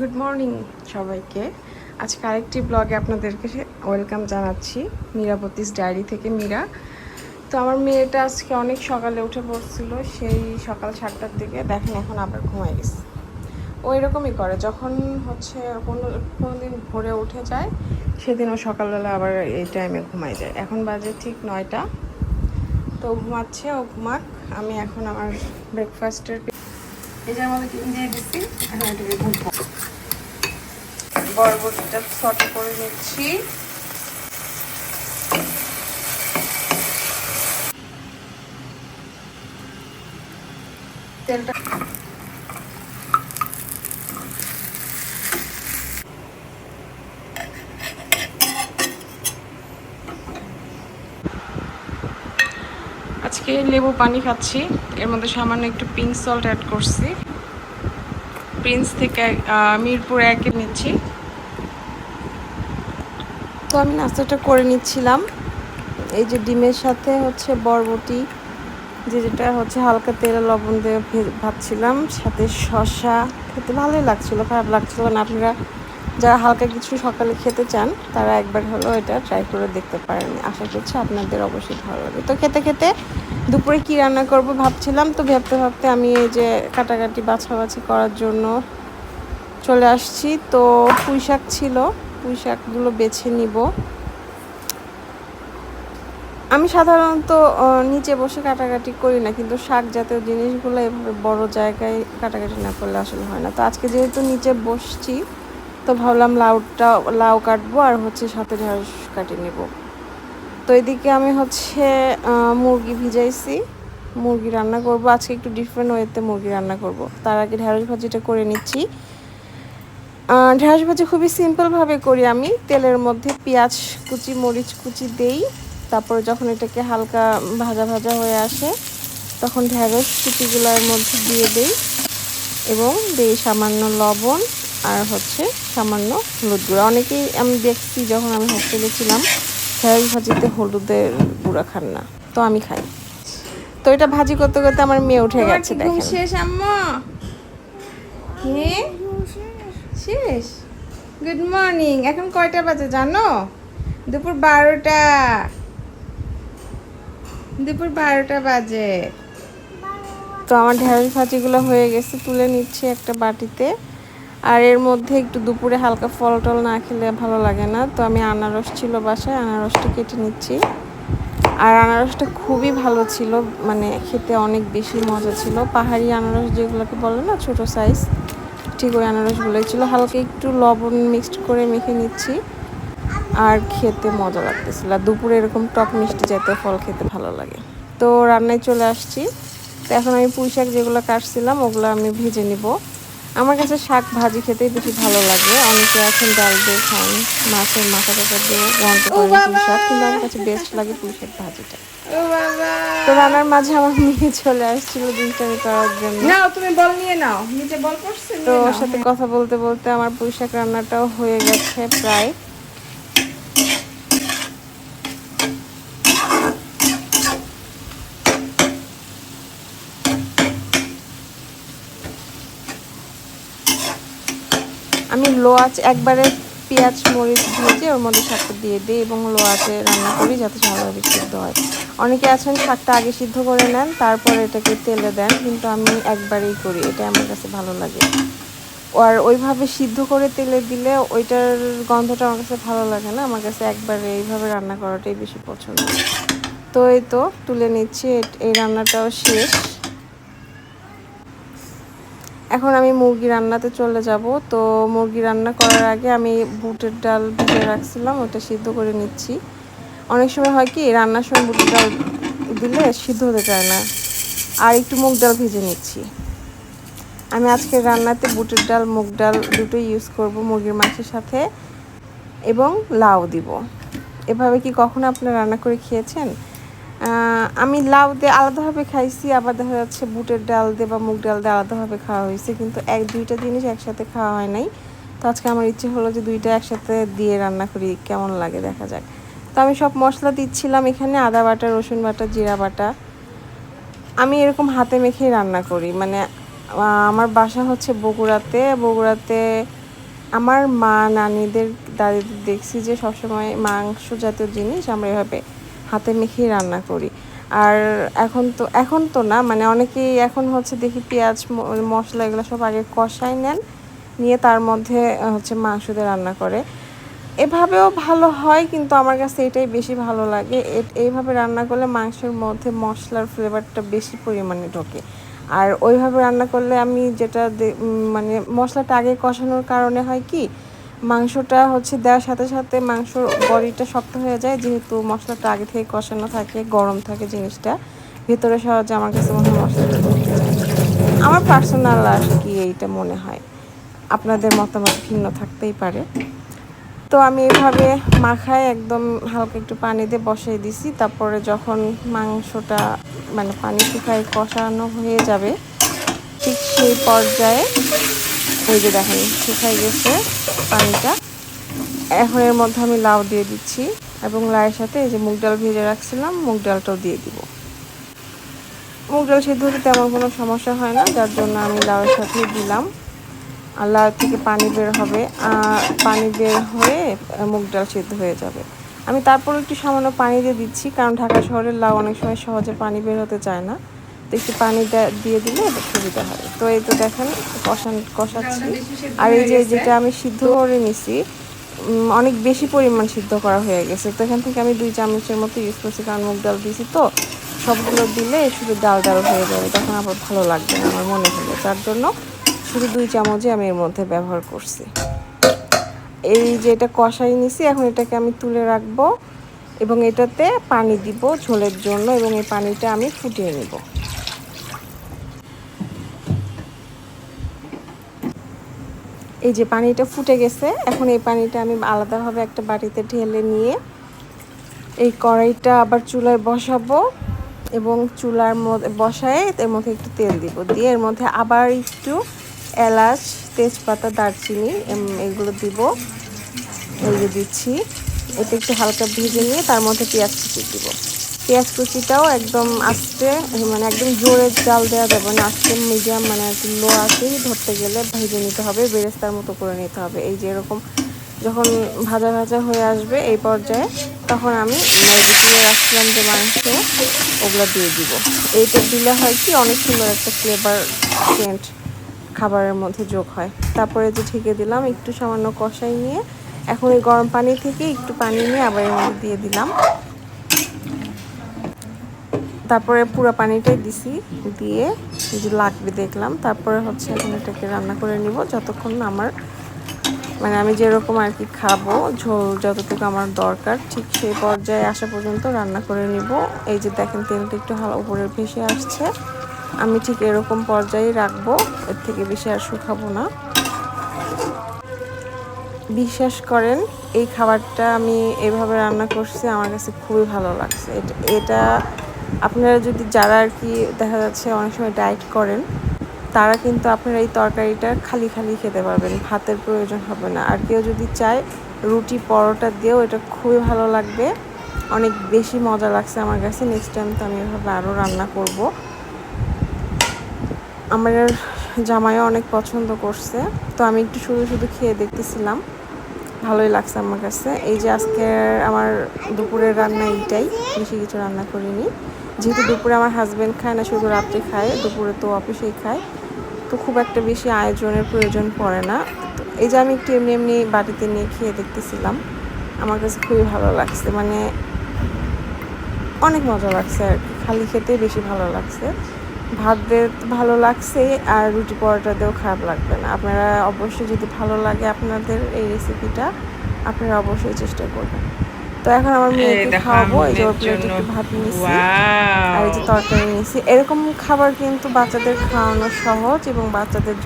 Good morning সবাইকে। আজকে আরেকটি ব্লগে আপনাদেরকে ওয়েলকাম জানাচ্ছি মীরাবতীস ডায়েরি থেকে মীরা। তো আমার মেয়েটা আজকে অনেক সকালে উঠে পড়ছিল, সেই সকাল সাতটার দিকে দেখেন এখন আবার ঘুমাই গেছে। ও এরকমই করে, যখন হচ্ছে কোনো কোনো দিন ভোরে উঠে যায়, সেদিন ও সকালবেলা আবার এই টাইমে ঘুমাই যায়। এখন বাজে ঠিক নয়টা। তো ঘুমাচ্ছে, ও ঘুমাক, আমি এখন আমার ব্রেকফাস্টের এই যে আমাদের দিয়ে দিচ্ছি এখন এটাকে ঘুমবো বরবটিটা শর্ট করে নিচ্ছি। তেলটা আজকে লেবু পানি খাচ্ছি। এর মধ্যে সামান্য একটু পিঙ্ক সল্ট অ্যাড করছি। প্রিন্স থেকে মিরপুর একে নিচ্ছি। তো আমি নাস্তাটা করে নিচ্ছিলাম। এই যে ডিমের সাথে হচ্ছে বরবটি, যে যেটা হচ্ছে হালকা তেল লবণ দিয়ে ভে- ভাজছিলাম। সাথে শসা, খেতে ভালোই লাগছিল, খারাপ লাগছিল না। আপনারা যারা হালকা কিছু সকালে খেতে চান, তারা একবার হলো এটা ট্রাই করে দেখতে পারেন। আশা করছি আপনাদের অবশ্যই ভালো লাগবে। তো খেতে খেতে দুপুরে কি রান্না করব ভাবছিলাম, তো ভাবতে ভাবতে আমি এই যে কাটাকাটি বাছাবাছি করার জন্য চলে আসছি। তো পুঁই শাক ছিল, পুঁই শাকগুলো বেছে নিব। আমি সাধারণত নিচে বসে কাটাকাটি করি না, কিন্তু শাক জাতীয় জিনিসগুলো এভাবে বড় জায়গায় কাটাকাটি না করলে আসলে হয় না। তো আজকে যেহেতু নিচে বসছি তো ভাবলাম লাউটা, লাউ কাটবো আর হচ্ছে সাথে ঢেঁড়স কাটি নেব। তো এদিকে আমি হচ্ছে মুরগি ভিজাইছি, মুরগি রান্না করব। আজকে একটু ডিফারেন্ট ওয়েতে মুরগি রান্না করব। তার আগে ঢেঁড়স ভাজিটা করে নিচ্ছি। ঢেঁড়স ভাজি খুবই সিম্পলভাবে করি আমি। তেলের মধ্যে পেঁয়াজ কুচি, মরিচ কুচি দেই। তারপরে যখন এটাকে হালকা ভাজা ভাজা হয়ে আসে, তখন ঢেঁড়স কুচিগুলোর মধ্যে দিয়ে দেই। এবং দেই সামান্য লবণ। আর হচ্ছে সামান্য হলুদ গুঁড়া। অনেকেই আমি দেখছি যখন আমি হোস্টেলে ছিলাম ঢেঁড়স ভাজিতে হলুদের গুঁড়া খান না। তো আমি খাই। তো এটা ভাজি করতে করতে আমার মেয়ে উঠে গেছে দেখেন। শেষ আম্মা? হ্যাঁ শেষ? গুড মর্নিং এখন কয়টা বাজে জানো? দুপুর বারোটা। দুপুর বারোটা বাজে। তো আমার ঢেঁড়স ভাজিগুলো হয়ে গেছে তুলে নিচ্ছি একটা বাটিতে। আর এর মধ্যে একটু দুপুরে হালকা ফল টল না খেলে ভালো লাগে না, তো আমি আনারস ছিল বাসায়, আনারসটা কেটে নিচ্ছি। আর আনারসটা খুবই ভালো ছিল মানে খেতে অনেক বেশি মজা ছিল। পাহাড়ি আনারস যেগুলোকে বলে না, ছোট সাইজ ঠিক ওই আনারসগুলোই ছিল। হালকা একটু লবণ মিক্সড করে মেখে নিচ্ছি, আর খেতে মজা লাগতেছিল। আর দুপুরে এরকম টক মিষ্টি জাতীয় ফল খেতে ভালো লাগে। তো রান্নায় চলে আসছি। তো এখন আমি পুঁই শাক যেগুলো কাটছিলাম, ওগুলো আমি ভেজে নিব। আমার কাছে শাক ভাজি খেতেই বেশি ভালো লাগে। অনেকে এখন ডাল দিয়ে খান মাছের মাথা কাটা দিয়ে গন্ধ করেন পুঁই শাক কিন্তু আমার কাছে বেস্ট লাগে পুঁই শাক ভাজিটা। তো রান্নার মাঝে আমার মেয়ে চলে আসছিল দুইটামি করার জন্য। নাও তুমি বল নিয়ে নাও। নিজে বল পড়ছে তো ওর সাথে কথা বলতে বলতে আমার পুঁই শাক রান্নাটাও হয়ে গেছে প্রায়। আমি লো একবারে পেঁয়াজ, মরিচ ভেজে ওর মধ্যে শাকটা দিয়ে দিই এবং লো রান্না করি যাতে ভালোভাবে সিদ্ধ হয়। অনেকে আছেন শাকটা আগে সিদ্ধ করে নেন, তারপর এটাকে তেলে দেন, কিন্তু আমি একবারেই করি, এটা আমার কাছে ভালো লাগে। আর ওইভাবে সিদ্ধ করে তেলে দিলে ওইটার গন্ধটা আমার কাছে ভালো লাগে না, আমার কাছে একবারে এইভাবে রান্না করাটাই বেশি পছন্দ। তো এই তো, তুলে নিচ্ছি এই রান্নাটাও শেষ। এখন আমি মুরগি রান্নাতে চলে যাব। তো মুরগি রান্না করার আগে আমি বুটের ডাল ভিজে রাখছিলাম, ওটা সিদ্ধ করে নিচ্ছি। অনেক সময় হয় কি, রান্নার সময় বুটের ডাল দিলে সিদ্ধ হতে চায় না। আর একটু মুগ ডাল ভেজে নিচ্ছি। আমি আজকে রান্নাতে বুটের ডাল, মুগ ডাল দুটোই ইউজ করব মুরগির মাংসের সাথে এবং লাউ দিব। এভাবে কি কখনো আপনারা রান্না করে খেয়েছেন? আমি লাউ দিয়ে আলাদাভাবে খাইছি, আবার দেখা যাচ্ছে বুটের ডাল দিয়ে বা মুগ ডাল দিয়ে আলাদাভাবে খাওয়া হয়েছে, কিন্তু এক দুইটা জিনিস একসাথে খাওয়া হয় নাই। তো আজকে আমার ইচ্ছে হলো যে দুইটা একসাথে দিয়ে রান্না করি, কেমন লাগে দেখা যাক। তো আমি সব মশলা দিচ্ছিলাম এখানে, আদা বাটা, রসুন বাটা, জিরা বাটা। আমি এরকম হাতে মেখেই রান্না করি মানে আমার বাসা হচ্ছে বগুড়াতে বগুড়াতে আমার মা, নানিদের, দাদিদের দেখছি যে সবসময় মাংস জাতীয় জিনিস আমরা এভাবে হাতে মেখেই রান্না করি। আর এখন তো এখন তো না মানে অনেকেই এখন হচ্ছে দেখি পেঁয়াজ মশলা এগুলো সব আগে কষাই নেন, নিয়ে তার মধ্যে হচ্ছে মাংস দিয়ে রান্না করে। এভাবেও ভালো হয়, কিন্তু আমার কাছে এটাই বেশি ভালো লাগে। এইভাবে রান্না করলে মাংসের মধ্যে মশলার ফ্লেভারটা বেশি পরিমাণে ঢোকে। আর ওইভাবে রান্না করলে আমি যেটা মানে মশলাটা আগে কষানোর কারণে হয় কি মাংসটা হচ্ছে দেওয়ার সাথে সাথে মাংসর বডিটা শক্ত হয়ে যায়, যেহেতু মশলাটা আগে থেকে কষানো থাকে, গরম থাকে জিনিসটা। ভেতরে সহজে আমার কাছে মনে হয় মশলাটা আমার পার্সোনাল আর কি এইটা মনে হয়। আপনাদের মতামত ভিন্ন থাকতেই পারে। তো আমি এভাবে মাখায় একদম হালকা একটু পানি দিয়ে বসিয়ে দিছি। তারপরে যখন মাংসটা মানে পানি শুকায় কষানো হয়ে যাবে, ঠিক সেই পর্যায়ে এই যে দেখেন শুকাই গেছে পানিটা। এখন এর মধ্যে আমি লাউ দিয়ে দিচ্ছি এবং লাউয়ের সাথে এই যে মুগ ডাল ভেজে রাখছিলাম, মুগ ডালটাও দিয়ে দিব। মুগ ডাল সিদ্ধ হতে তেমন কোনো সমস্যা হয় না, যার জন্য আমি লাউয়ের সাথে দিলাম। আর লাউ থেকে পানি বের হবে, আর পানি বের হয়ে মুগ ডাল সিদ্ধ হয়ে যাবে। আমি তারপর একটু সামান্য পানি দিয়ে দিচ্ছি, কারণ ঢাকা শহরের লাউ অনেক সময় সহজে পানি বের হতে চায় না। তো একটু পানি দিয়ে দিলে সুবিধা হয়। তো এই তো দেখেন, কষান, কষাচ্ছি। আর এই যে যেটা আমি সিদ্ধ করে নিছি অনেক বেশি পরিমাণ সিদ্ধ করা হয়ে গেছে। তো এখান থেকে আমি দুই চামচের মতো ইউজ করছি, কারণ মুগ ডাল দিয়েছি তো, সবগুলো দিলে শুধু ডাল ডাল হয়ে যাবে। তখন আবার ভালো লাগবে না আমার মনে হলো। তার জন্য শুধু দুই চামচই আমি এর মধ্যে ব্যবহার করছি। এই যে এটা কষাই নিছি, এখন এটাকে আমি তুলে রাখব এবং এটাতে পানি দিব ঝোলের জন্য এবং এই পানিটা আমি ফুটিয়ে নিব। এই যে পানিটা ফুটে গেছে, এখন এই পানিটা আমি আলাদাভাবে একটা বাটিতে ঢেলে নিয়ে এই কড়াইটা আবার চুলায় বসাবো এবং চুলার মধ্যে বসায় এর মধ্যে একটু তেল দিব। দিয়ে এর মধ্যে আবার একটু এলাচ, তেজপাতা, দারচিনি এগুলো দিব। যে দিচ্ছি। এটা একটু হালকা ভেজে নিয়ে তার মধ্যে পেঁয়াজ কুচি দিব। পেঁয়াজ কুচিটাও একদম আস্তে মানে একদম জোরে জাল দেওয়া যাবে না, আস্তে মিডিয়াম মানে একটু লো আছেই ধরতে গেলে ভেজে নিতে হবে, বেরেস্তার মতো করে নিতে হবে। এই যে এরকম যখন ভাজা ভাজা হয়ে আসবে এই পর্যায়ে, তখন আমি মুরগি রাখছিলাম যে মাংস, ওগুলো দিয়ে দিব। এইটা দিলে হয় কি, অনেক সুন্দর একটা ফ্লেভার সেন্ট খাবারের মধ্যে যোগ হয়। তারপরে যে ঢেকে দিলাম, একটু সামান্য কষাই নিয়ে, এখন এই গরম পানি থেকে একটু পানি নিয়ে আবার এর মধ্যে দিয়ে দিলাম। তারপরে পুরো পানিটাই দিছি, দিয়ে যে লাগবে দেখলাম। তারপরে হচ্ছে এখন এটাকে রান্না করে নিব যতক্ষণ আমার মানে আমি যেরকম আর কি খাব, ঝোল যতটুকু আমার দরকার, ঠিক সেই পর্যায়ে আসা পর্যন্ত রান্না করে নিব। এই যে দেখেন তেলটা একটু হালকা উপরে ভেসে আসছে। আমি ঠিক এরকম পর্যায়ে রাখব, এর থেকে বেশি আর শুকাবো না। বিশ্বাস করেন, এই খাবারটা আমি এভাবে রান্না করছি, আমার কাছে খুবই ভালো লাগছে। এটা আপনারা যদি যারা আর কি দেখা যাচ্ছে অনেক সময় ডায়েট করেন, তারা কিন্তু আপনারা এই তরকারিটা খালি খালি খেতে পারবেন, ভাতের প্রয়োজন হবে না। আর কেউ যদি চায় রুটি পরোটা দিয়েও এটা খুবই ভালো লাগবে, অনেক বেশি মজা লাগছে আমার কাছে। নেক্সট টাইম তো আমি এভাবে আরও রান্না করব। আমার জামাইও অনেক পছন্দ করছে, তো আমি একটু শুধু শুধু খেয়ে দেখতেছিলাম। ভালোই লাগছে আমার কাছে। এই যে আজকে আমার দুপুরের রান্না এইটাই, বেশি কিছু রান্না করিনি। যেহেতু দুপুরে আমার হাজব্যান্ড খায় না, শুধু রাত্রে খায়, দুপুরে তো অফিসেই খায়। তো খুব একটা বেশি আয়োজনের প্রয়োজন পড়ে না। এই যে আমি একটু এমনি এমনি বাড়িতে নিয়ে খেয়ে দেখতেছিলাম, আমার কাছে খুবই ভালো লাগছে। মানে অনেক মজা লাগছে আর কি। খালি খেতেই বেশি ভালো লাগছে। ভাত দিয়ে ভালো লাগছে আর রুটি পরোটা দিয়েও খারাপ লাগবে না। আপনারা অবশ্যই যদি ভালো লাগে আপনাদের এই রেসিপিটা আপনারা অবশ্যই চেষ্টা করবেন। তো এখন আমার মেয়েকে খাওয়াবো এই যে প্লেটে একটু ভাত নিয়েছি আর এই যে তরকারি নিয়েছি। এরকম খাবার কিন্তু বাচ্চাদের খাওয়ানো সহজ এবং বাচ্চাদের